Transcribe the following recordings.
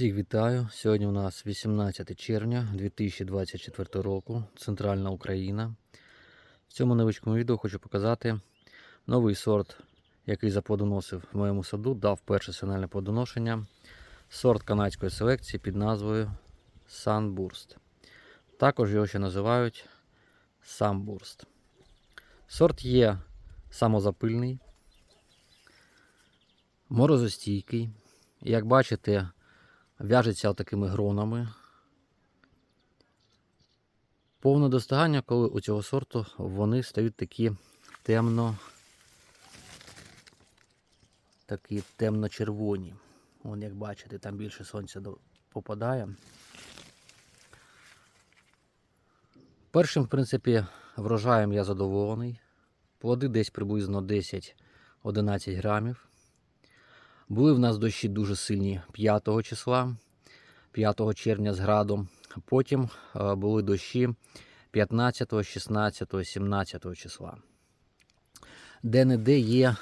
Всіх вітаю. Сьогодні у нас 18 червня 2024 року, Центральна Україна. В цьому невеличкому відео хочу показати новий сорт, який заплодоносив в моєму саду, дав перше сигнальне плодоношення. Сорт канадської селекції під назвою Sunburst. Також його ще називають Sunburst. Сорт є самозапильний, морозостійкий. Як бачите, в'яжеться такими гронами. Повне достигання, коли у цього сорту вони стають такі темно, такі темно-червоні. Вон, як бачите, там більше сонця попадає. Першим, в принципі, врожаєм я задоволений. Плоди десь приблизно 10-11 грамів. Були в нас дощі дуже сильні 5 числа, 5 червня з градом. Потім е, були дощі 15, 16, 17 числа. Де-не-де є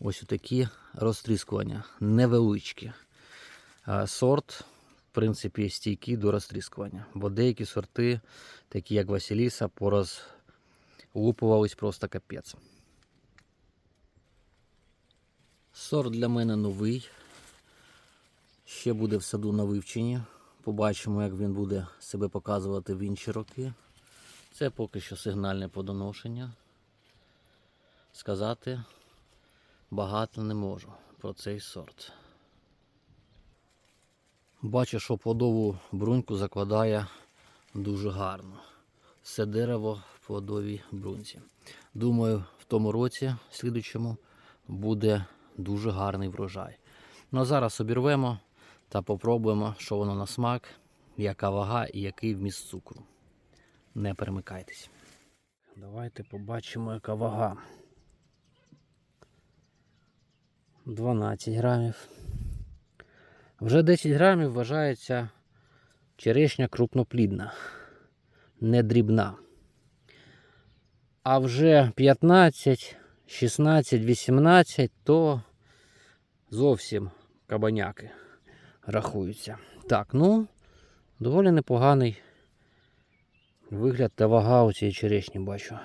ось такі розтріскування, невеличкі. Е, Сорт, в принципі, стійкий до розтріскування. Бо деякі сорти, такі як Василіса, порозлупувались просто капець. Сорт для мене новий. Ще буде в саду на вивченні. Побачимо, як він буде себе показувати в інші роки. Це поки що сигнальне подоношення. Сказати багато не можу про цей сорт. Бачу, що плодову бруньку закладає дуже гарно. Все дерево в плодовій брунці. Думаю, в тому році, в слідучому, буде дуже гарний врожай. Ну а зараз обірвемо та попробуємо, що воно на смак, яка вага і який вміст цукру. Не перемикайтесь. Давайте побачимо, яка вага. 12 грамів. Вже 10 грамів вважається черешня крупноплідна, не дрібна. А вже 15 16, 18, то зовсім кабаняки рахуються. Так, ну, доволі непоганий вигляд та вага у цієї черешні бачу.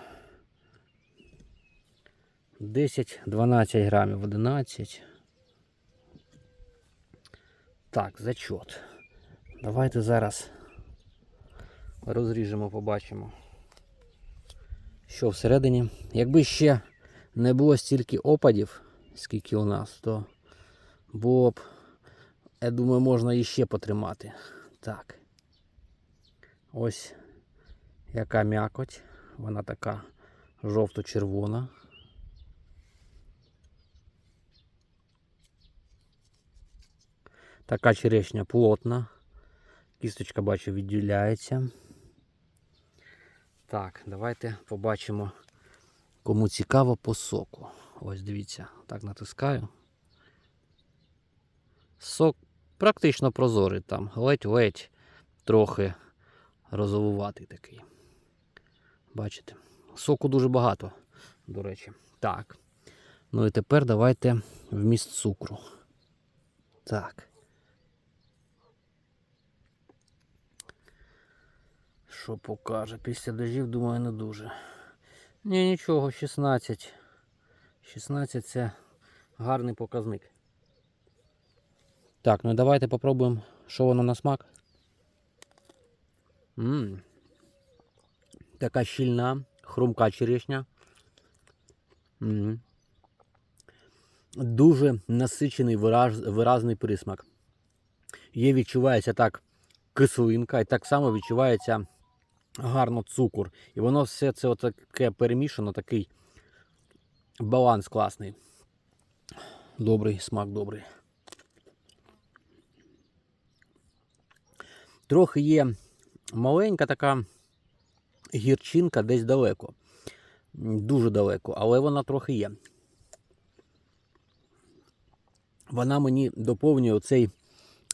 10-12 грамів, 11. Так, зачот. Давайте зараз розріжемо, побачимо, що всередині. Якби ще не було стільки опадів, скільки у нас, то було б, я думаю, можна іще потримати. Так. Ось яка м'якоть. Вона така жовто-червона. Така черешня плотна. Кісточка, бачу, відділяється. Так, давайте побачимо. Кому цікаво по соку. Ось дивіться, так натискаю. Сок практично прозорий там, ледь-ледь трохи розовуватий такий. Бачите? Соку дуже багато, до речі. Так. Ну і тепер давайте вміст цукру. Так. Що покаже? Після дождів, думаю, не дуже. Ні, нічого, 16. 16 це гарний показник. Так, ну давайте попробуємо, що воно на смак. Ммм. Така щільна, хрумка черешня. М. Дуже насичений вираз, виразний присмак. Є відчувається так кислинка і так само відчувається гарно цукор. І воно все це таке перемішано, такий баланс класний. Добрий, смак добрий. Трохи є маленька така гірчинка десь далеко. Дуже далеко, але вона трохи є. Вона мені доповнює оцей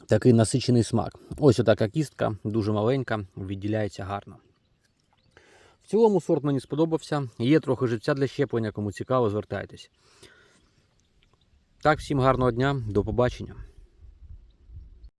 такий насичений смак. Ось отака кістка, дуже маленька, відділяється гарно. В цілому сорт мені сподобався. Є трохи живця для щеплення, кому цікаво, звертайтесь. Так, всім гарного дня, до побачення.